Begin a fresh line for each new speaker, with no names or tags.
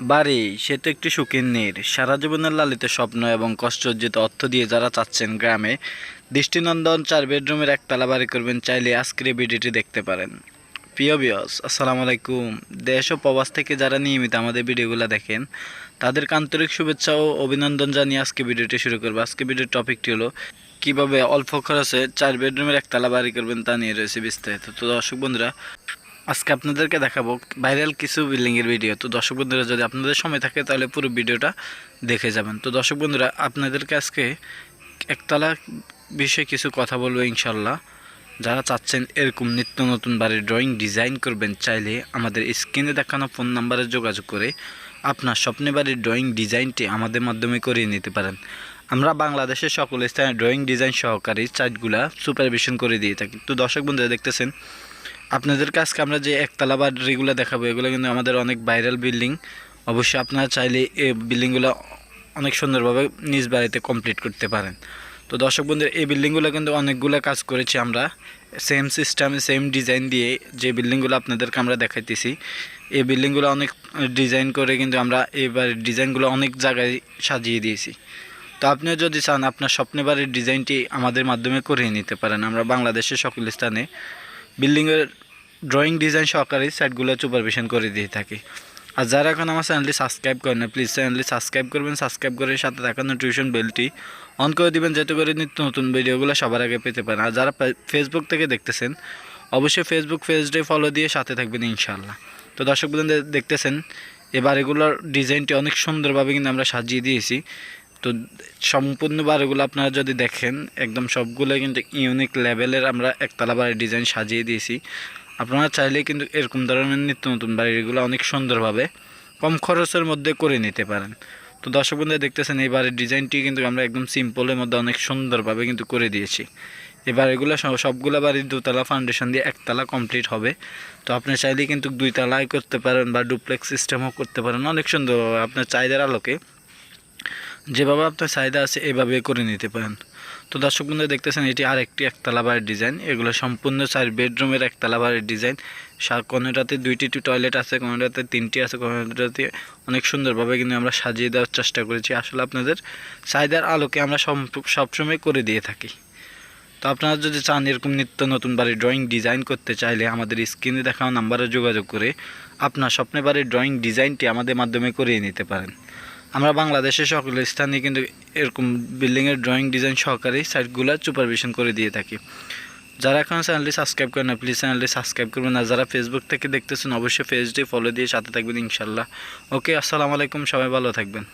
বাড়ি, সে তো একটি সুখের নীর। সারা জীবনের লালিত স্বপ্ন এবং কষ্টার্জিত অর্থ দিয়ে যারা চাচ্ছেন গ্রামে, দৃষ্টিনন্দন চার বেডরুমের একতলা বাড়ি করবেন চাইলে আজকের ভিডিওটি দেখতে পারেন। প্রিয় বিয়স আসসালামু আলাইকুম। দেশ ও প্রবাস থেকে যারা নিয়মিত আমাদের ভিডিওগুলো দেখেন, তাদের আন্তরিক শুভেচ্ছা ও অভিনন্দন জানিয়ে আজকে ভিডিওটি শুরু করব। আজকে ভিডিওর টপিকটি হলো, কীভাবে অল্প খরচে চার বেডরুমের একতলা বাড়ি করবেন তা নিয়ে রয়েছে বিস্তারিত। তো দর্শক বন্ধুরা আজকে আপনাদেরকে দেখাবো ভাইরাল কিছু বিল্ডিংয়ের ভিডিও। তো দর্শক বন্ধুরা, যদি আপনাদের সময় থাকে, তাহলে পুরো ভিডিওটা দেখে যাবেন। তো দর্শক বন্ধুরা, আপনাদেরকে আজকে একতলা বিষয়ে কিছু কথা বলব ইনশাল্লাহ যারা চাচ্ছেন এরকম নিত্য নতুন বাড়ির ড্রয়িং ডিজাইন করবেন, চাইলে আমাদের স্ক্রিনে দেখানো ফোন নাম্বারে যোগাযোগ করে আপনার স্বপ্নে বাড়ির ড্রয়িং ডিজাইনটি আমাদের মাধ্যমে করিয়ে নিতে পারেন। আমরা বাংলাদেশের সকল স্থানে ড্রয়িং ডিজাইন সহকারী চার্টগুলা সুপারভিশন করে দিয়ে থাকি। তো দর্শক বন্ধুরা, দেখতেছেন আপনাদের কাছকে আমরা যে একতলা বাড়িগুলো দেখাবো, এগুলো কিন্তু আমাদের অনেক ভাইরাল বিল্ডিং অবশ্যই আপনারা চাইলে এই বিল্ডিংগুলো অনেক সুন্দরভাবে নিজ বাড়িতে কমপ্লিট করতে পারেন। তো দর্শক বন্ধুরা, এই বিল্ডিংগুলো কিন্তু অনেকগুলো কাজ করেছি আমরা। সেম সিস্টেমে সেম ডিজাইন দিয়ে যে বিল্ডিংগুলো আপনাদেরকে আমরা দেখাইতেছি, এই বিল্ডিংগুলো অনেক ডিজাইন করে কিন্তু আমরা এবার ডিজাইনগুলো অনেক জায়গায় সাজিয়ে দিয়েছি। তো আপনিও যদি চান, আপনার স্বপ্নে বাড়ির ডিজাইনটি আমাদের মাধ্যমে করিয়ে নিতে পারেন। আমরা বাংলাদেশের সকল স্থানে বিল্ডিংয়ের ড্রয়িং ডিজাইন সহকারে সাইটগুলো সুপারভিশন করে দিয়ে থাকি। আর যারা এখন আমার চ্যানেলটি সাবস্ক্রাইব করেন না প্লিজ চ্যানেলটি সাবস্ক্রাইব করবেন সাবস্ক্রাইব করে সাথে থাকা নোটিফিকেশন বেলটি অন করে দিবেন, যাতে করে নিত্য নতুন ভিডিওগুলো সবার আগে পেতে পারেন। আর যারা ফেসবুক থেকে দেখতেছেন, অবশ্যই ফেসবুক পেজটি ফলো দিয়ে সাথে থাকবেন ইনশাল্লাহ তো দর্শক দেখতেছেন এবার এগুলোর ডিজাইনটি অনেক সুন্দরভাবে কিন্তু আমরা সাজিয়ে দিয়েছি। তো সম্পূর্ণ বাড়িগুলো আপনারা যদি দেখেন, একদম সবগুলো কিন্তু ইউনিক লেভেলের আমরা একতলা বাড়ির ডিজাইন সাজিয়ে দিয়েছি। আপনারা চাইলে কিন্তু এরকম ধরনের নিত্য নতুন বাড়িগুলো অনেক সুন্দরভাবে কম খরচের মধ্যে করে নিতে পারেন। তো দর্শক বন্ধুরা দেখতেছেন, এই বাড়ির ডিজাইনটি কিন্তু আমরা একদম সিম্পলের মধ্যে অনেক সুন্দরভাবে কিন্তু করে দিয়েছি। এবার এগুলো সবগুলো বাড়ির দুতলা ফাউন্ডেশন দিয়ে একতলা কমপ্লিট হবে। তো আপনি চাইলে কিন্তু দুই তলায় করতে পারেন বা ডুপ্লেক্স সিস্টেমও করতে পারেন, অনেক সুন্দর আপনার চাহিদার আলোকে যেভাবে আপনার চাহিদা আছে, এভাবে করে নিতে পারেন। তো দর্শক বন্ধু দেখতেছেন এটি আর একটি একতলা বাড়ির ডিজাইন। এগুলো সম্পূর্ণ চার বেডরুমের একতলা বাড়ির ডিজাইন। কোনোটাতে দুইটি টয়লেট আছে, কোনোটাতে তিনটি আছে, কোনোটাতে অনেক সুন্দরভাবে কিন্তু আমরা সাজিয়ে দেওয়ার চেষ্টা করেছি। আসলে আপনাদের চাহিদার আলোকে আমরা সবসময় করে দিয়ে থাকি। তো আপনারা যদি চান এরকম নিত্য নতুন বাড়ির ড্রয়িং ডিজাইন করতে চাইলে আমাদের স্ক্রিনে দেখানো নাম্বারে যোগাযোগ করে আপনার স্বপ্নে বাড়ির ড্রয়িং ডিজাইনটি আমাদের মাধ্যমে করিয়ে নিতে পারেন। আমরা বাংলাদেশের সকল স্থানে কিন্তু এরকম বিল্ডিংয়ের ড্রয়িং ডিজাইন সহকারেই সাইটগুলো সুপারভিশন করে দিয়ে থাকি। যারা এখন চ্যানেলটি সাবস্ক্রাইব করেন না প্লিজ চ্যানেলটি সাবস্ক্রাইব করবেন। আর যারা ফেসবুক থেকে দেখতেছেন, অবশ্যই পেজটি ফলো দিয়ে সাথে থাকবেন ইনশাল্লাহ। ওকে আসসালামু আলাইকুম, সবাই ভালো থাকবেন।